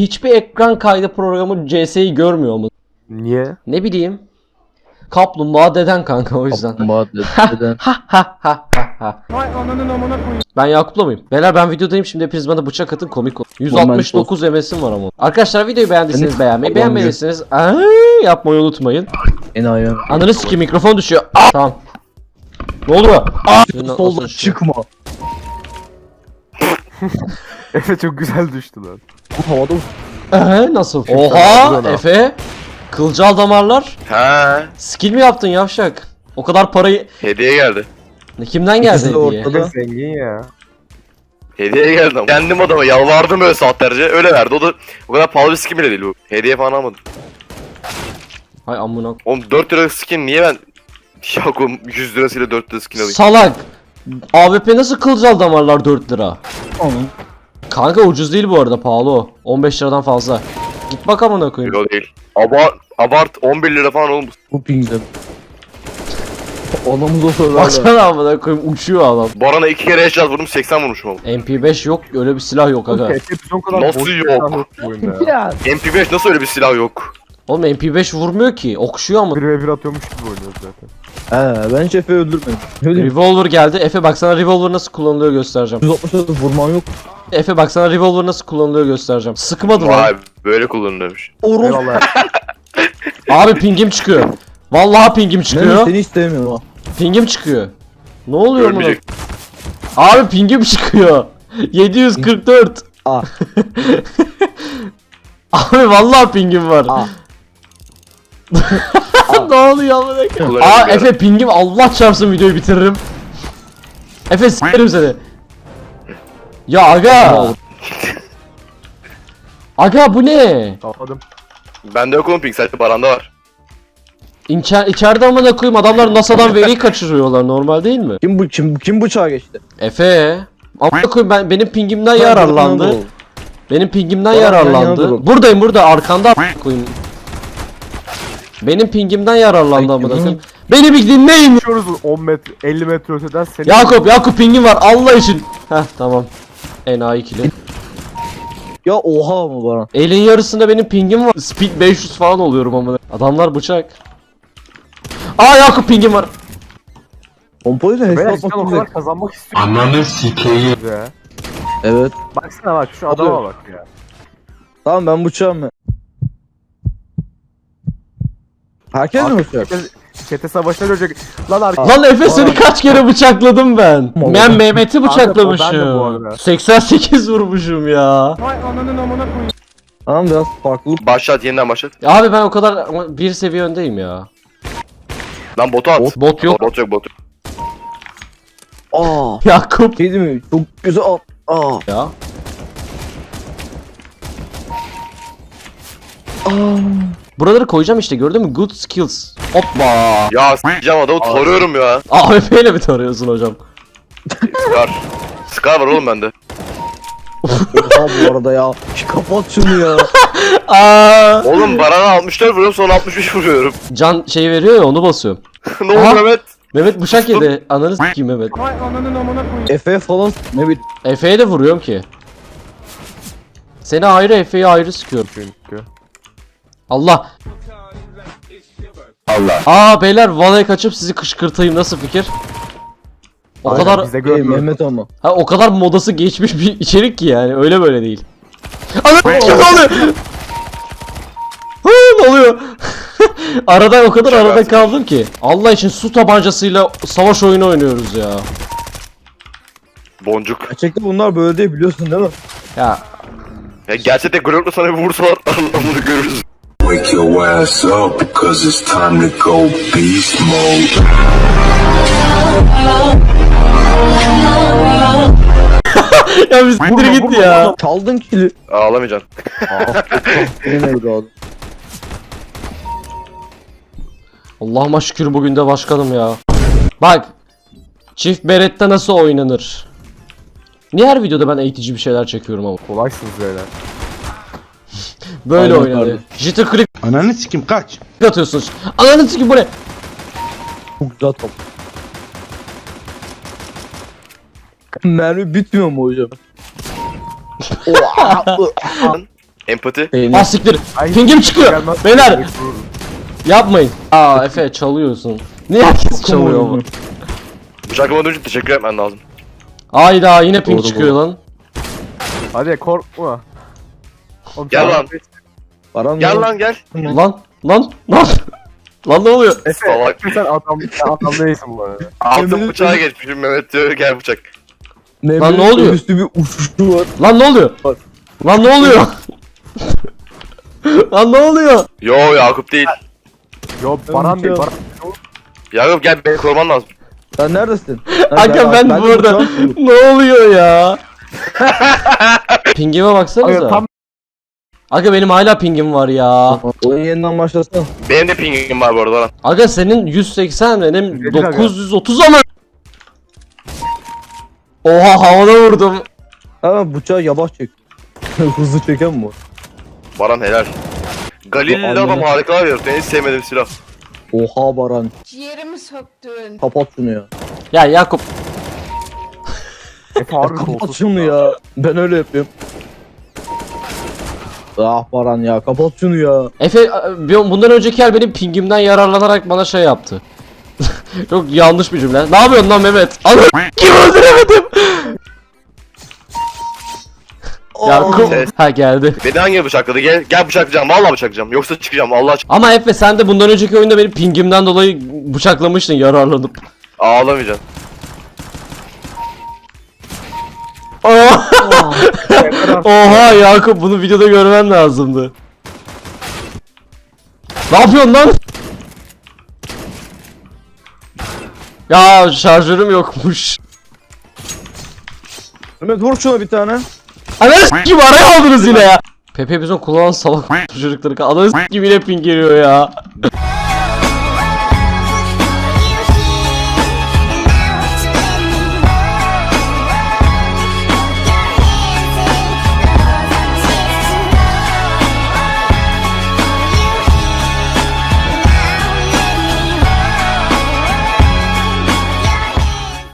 hiçbir ekran kaydı programı CS'yi görmüyor mu? Niye? Ne bileyim. Kaplumbağa deden kanka o yüzden. Kaplumbağa neden? Ha ha ha ha ha. Ben Yakup'la mıyım? Beyler ben videodayım şimdi hepiniz bana bıçak atın komik ol. 169 MS'im var ama. Arkadaşlar videoyu beğendiyseniz beğenmeyi, Allah'ım beğenmediyseniz ay, yapmayı unutmayın. Enayi. Ananı sikeyim mikrofon düşüyor. Aa! Tamam. Ne oluyor? Aa! Düşüyor? çıkma. Efe çok güzel düştü lan. Bu havada? Ee, nasıl? Oha Efe. Kılcal damarlar. Ha, Skill mi yaptın yavşak? O kadar parayı hediye geldi. kimden geldi hediye? ortada. Zengin ya. Hediye geldi ama. Kendim adama yalvardım öyle saatlerce. Öyle verdi. O da o kadar pahalı bir skin bile değil bu. Hediye falan almadım. Hay amına. Oğlum 4 lira skin niye ben oğlum 100 lirasıyla 4 lira skin alayım. Salak. AWP nasıl kılcal damarlar 4 lira? Onun. Kanka ucuz değil bu arada pahalı o. 15 liradan fazla. Git bak amına koyayım. Euro değil. Abart, abart 11 lira falan oğlum. Bu pingde. Anamız o söylerler. Baksana amına koyayım uçuyor adam. Baran'a 2 kere headshot vurdum 80 vurmuşum oğlum. MP5 yok öyle bir silah yok aga. O kadar Nasıl boş yok? silah bu oyunda ya. MP5 nasıl öyle bir silah yok? Oğlum MP5 vurmuyor ki okşuyor ama. Bir ve bir atıyormuş gibi oynuyoruz zaten. He ben hiç Efe'yi öldürmedim. Bileyim. Revolver geldi. Efe bak sana revolver nasıl kullanılıyor göstereceğim. 164 vurman yok. Efe bak sana revolver nasıl kullanılıyor göstereceğim. Sıkmadı Vay lan. böyle kullanılıyormuş. Eyvallah. Abi pingim çıkıyor. Vallahi pingim Ne çıkıyor. seni istemiyorum ha. Pingim çıkıyor. Ne oluyor buna? Abi pingim çıkıyor. 744. Ah. Abi vallahi pingim var. Ne oluyor amına koyayım? Aa. Efe pingim Allah çarpsın videoyu bitiririm. Efe s**erim seni. Ya aga. Aga bu ne? Kapadım. Bende yok oğlum pink sadece Baran'da var. İnker, içeride amına koyayım adamlar NASA'dan veri kaçırıyorlar normal değil mi? Kim bu kim kim bıçağa geçti? Efe. Amına koyayım ben benim pingimden yararlandı. Benim pingimden Bana yararlandı. durun. Buradayım burada arkanda a**ına koyayım. Benim pingimden yararlandı amına koyayım. Beni bir dinleyin. Geçiyoruz 10 metre 50 metre öteden seni. Yakup Yakup pingim var Allah için. Heh tamam. Enayi ikili. Ya oha mı bana? Elin yarısında benim pingim var. Speed 500 falan oluyorum amına. Adamlar bıçak. Aa Yakup pingim var. Pompalıyla Ben hesap o kadar güzel. kazanmak istiyorum Ananı sikeyim. ya. Evet. Baksana bak şu adama bak ya. Tamam ben bıçağım ben. Herkes mi bıçak? Çete, savaşına görecek. Lan arkadaş. Lan Efe seni kaç kere bıçakladım ben. Ben Mehmet'i bıçaklamışım. arada. 88 vurmuşum ya. Tamam biraz farklılık. Başlat yeniden başlat. Abi ben o kadar bir seviye öndeyim ya. Lan botu at. Bot- Bot yok. Bot yok bot yok. Aa. Yakup. Şey değil mi? Çok güzel at. Aa. Ya. Aa. Buraları koyacağım işte gördün mü? Good skills. Hoppa. Ya s**eceğim adamı tarıyorum ya. AWP ile mi tarıyorsun hocam? Scar. Scar var oğlum bende. Oha bu arada ya. Şu Kapat şunu ya. Aa. Oğlum Baran'a 64 vuruyorum sonra 65 vuruyorum. Can şey veriyor ya onu basıyorum. ne Aha. oldu Mehmet? Mehmet bıçak yedi. Ananı s**eyim Mehmet. Efe falan ne bileyim. Efe'ye de vuruyorum ki. Seni ayrı Efe'yi ayrı sıkıyorum. Çünkü. Allah. Allah. Aa beyler valaya kaçıp sizi kışkırtayım nasıl fikir? O Aynen, kadar bize görmüyor. Mehmet ama. ha, o kadar modası geçmiş bir içerik ki yani öyle böyle değil. Ana ne oluyor? Ha, ne oluyor? arada o kadar arada kaldım ki. Allah için su tabancasıyla savaş oyunu oynuyoruz ya. Boncuk. Gerçekten bunlar böyle değil biliyorsun değil mi? Ya Ya gerçekten Glock'la sana bir vursalar anlamını görürüz. Wake your ass up because it's time to go beast mode. ya biz siktir git ya. Çaldın kili. Ağlamayacaksın. Yine aldım. Allah'ıma şükür bugün de başkanım ya. Bak. Çift berette nasıl oynanır? Niye her videoda ben eğitici bir şeyler çekiyorum ama? Kolaysınız böyle. Böyle Aynen oynanıyor. kardeşim. Jitter click Ananı sikim kaç. atıyorsunuz. Ananı sikim bu ne? Çok güzel top. Mermi bitmiyor mu hocam? Oha. Empati. Peynir. Ah siktir. Ay, Pingim çıkıyor. gelmez. Beyler yapmayın. Aa Efe çalıyorsun. Niye herkes çalıyor bu? Bıçak olmadığı için teşekkür etmen lazım. Ayda yine ping Doğru, çıkıyor lan. Hadi korkma. Oğlum, Gel sen- lan. Baran Gel lan gel. Lan lan lan. Lan ne oluyor? Efe, Salak. sen adam, sen adam değilsin bu arada. Altın bıçağa geçmişim Mehmet diyor gel bıçak. Mehmet'in ne oluyor? Üstü bir uçuşu var. Lan ne oluyor? Bak. Lan ne oluyor? lan ne oluyor? Yo Yakup değil. Yo Baran değil uçuyorum. Baran. Yakup gel beni koruman lazım. Sen neredesin? Ha, Hakan ben, de burada. uçağım. ne oluyor ya? Pingime baksanıza. Aga tam Aga benim hala pingim var ya. Oyun yeniden başlasın. Benim de pingim var bu arada lan. Aga senin 180 benim Nedir aga? 930 ama. Oha havada vurdum. Hemen bıçağı yavaş çek. Hızlı çeken mi? Baran helal. Galilli Annene- adam harika var ya. Ben hiç sevmediğim silah. Oha Baran. Ciğerimi söktün. Kapat şunu ya. Ya Yakup Efe harbi Kapat şunu ya. Ben öyle yapıyorum. Ah Baran ya kapat şunu ya. Efe bundan önceki yer benim pingimden yararlanarak bana şey yaptı. Çok yanlış bir cümle. Ne yapıyorsun lan Mehmet? Anı kim öldüremedim? Yakup Ses. ha geldi. Beni hangi bıçakladı? Gel, gel bıçaklayacağım. Vallahi bıçaklayacağım. Yoksa çıkacağım. Allah aşkına. Ama Efe sen de bundan önceki oyunda beni pingimden dolayı bıçaklamıştın yararlanıp. Ağlamayacaksın. Oha, Yakup bunu videoda görmen lazımdı. Ne yapıyorsun lan? Ya şarjörüm yokmuş. Mehmet vur şuna bir tane. Ananı s**kim araya aldınız yine ya. Pepe bizim kullanan salak çocukları. Ananı s**kim yine ping geliyor ya.